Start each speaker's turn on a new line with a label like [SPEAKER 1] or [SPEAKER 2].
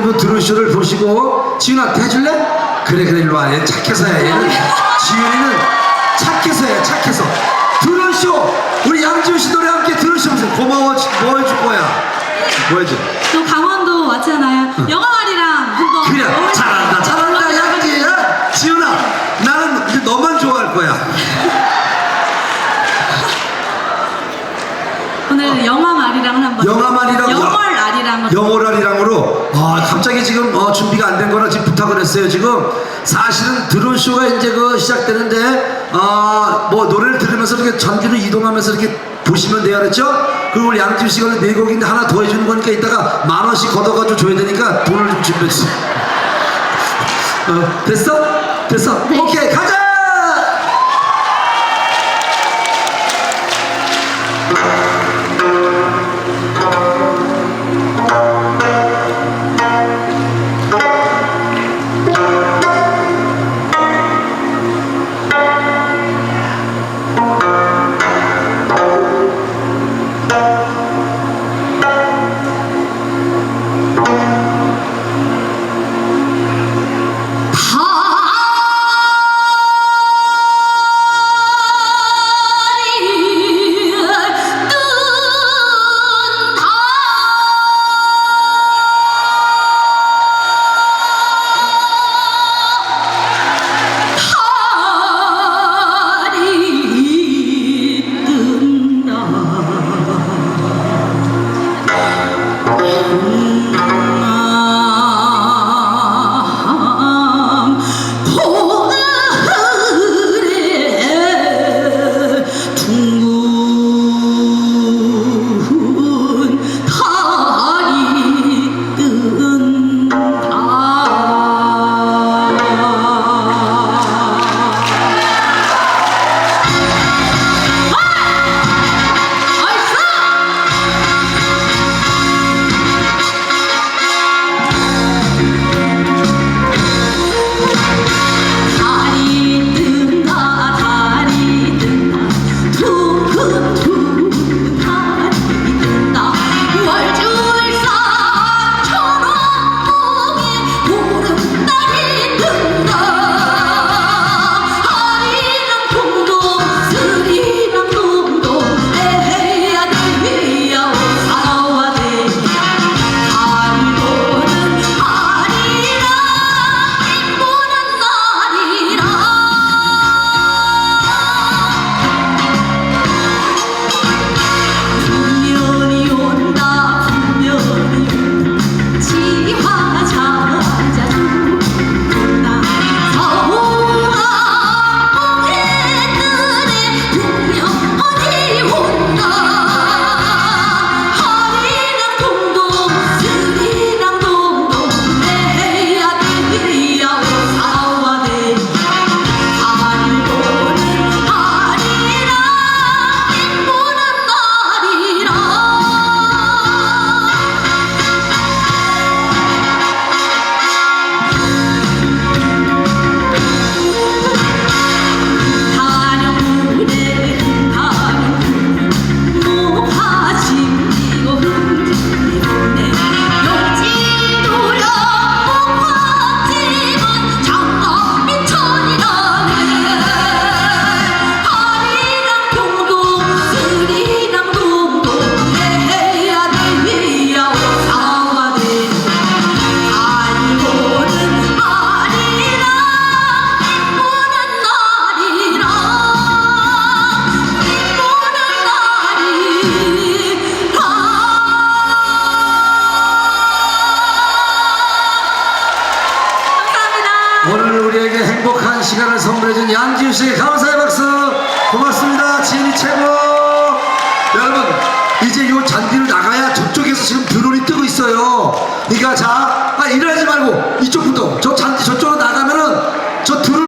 [SPEAKER 1] 분 드론쇼를 보시고 지윤아 해줄래? 그래 그래 일로 와. 얘 착해서야 얘는 지윤이는 착해서야 착해서. 드론쇼! 우리 양지훈 씨 노래 함께 드론쇼 보세요. 고마워 뭐 해줄 거야? 뭐 해줘?
[SPEAKER 2] 또 강원도 왔잖아요. 영화말이랑 한번.
[SPEAKER 1] 그래
[SPEAKER 2] 어울려-
[SPEAKER 1] 잘한다 잘한다 양지야 지윤아 나는 이제 너만 좋아할 거야.
[SPEAKER 2] 오늘 영화말이랑 한번.
[SPEAKER 1] 영화말이랑
[SPEAKER 2] 영
[SPEAKER 1] 영월알이랑으로 아 갑자기 지금 어, 준비가 안 된 거라 지금 부탁을 했어요 지금 사실은 드론 쇼가 이제 그 시작되는데 아 뭐 노래를 들으면서 이렇게 전주를 이동하면서 이렇게 보시면 돼요 그렇죠? 그리고 우리 씨가 원래 네 곡인데 하나 더 해주는 거니까 이따가 만 원씩 걷어가지고 줘야 되니까 돈을 좀 준비해 주세요 어, 됐어? 됐어?
[SPEAKER 2] 네.
[SPEAKER 1] 오케이 가자! 행복한 시간을 선물해준 양지우 씨에게 감사의 박수. 고맙습니다. 지인이 최고. 여러분 이제 요 잔디를 나가야 저쪽에서 지금 드론이 뜨고 있어요. 그러니까 자 아, 일하지 말고 저쪽